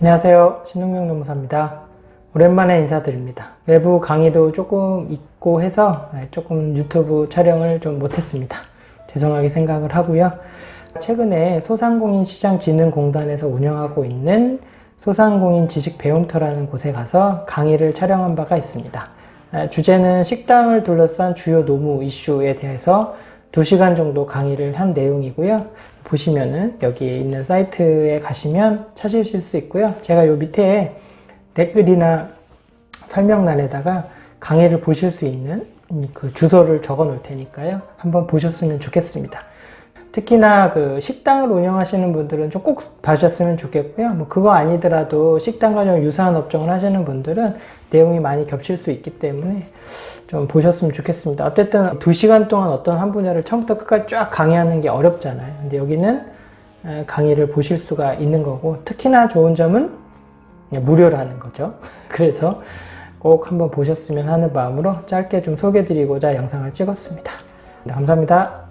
안녕하세요. 신동명 노무사입니다. 오랜만에 인사드립니다. 외부 강의도 조금 있고 해서 네, 조금 유튜브 촬영을 좀 못했습니다. 죄송하게 생각을 하고요. 최근에 소상공인 시장 진흥공단에서 운영하고 있는 소상공인 지식 배움터라는 곳에 가서 강의를 촬영한 바가 있습니다. 아, 주제는 식당을 둘러싼 주요 노무 이슈에 대해서 2시간 정도 강의를 한 내용이고요. 보시면은 여기 있는 사이트에 가시면 찾으실 수 있고요. 제가 요 밑에 댓글이나 설명란에다가 강의를 보실 수 있는 그 주소를 적어 놓을 테니까요. 한번 보셨으면 좋겠습니다. 특히나 그 식당을 운영하시는 분들은 좀 꼭 봐주셨으면 좋겠고요. 뭐 그거 아니더라도 식당과 좀 유사한 업종을 하시는 분들은 내용이 많이 겹칠 수 있기 때문에 좀 보셨으면 좋겠습니다. 어쨌든 두 시간 동안 어떤 한 분야를 처음부터 끝까지 쫙 강의하는 게 어렵잖아요. 근데 여기는 에, 강의를 보실 수가 있는 거고 특히나 좋은 점은 무료라는 거죠. 그래서 꼭 한번 보셨으면 하는 마음으로 짧게 좀 소개드리고자 영상을 찍었습니다. 네, 감사합니다.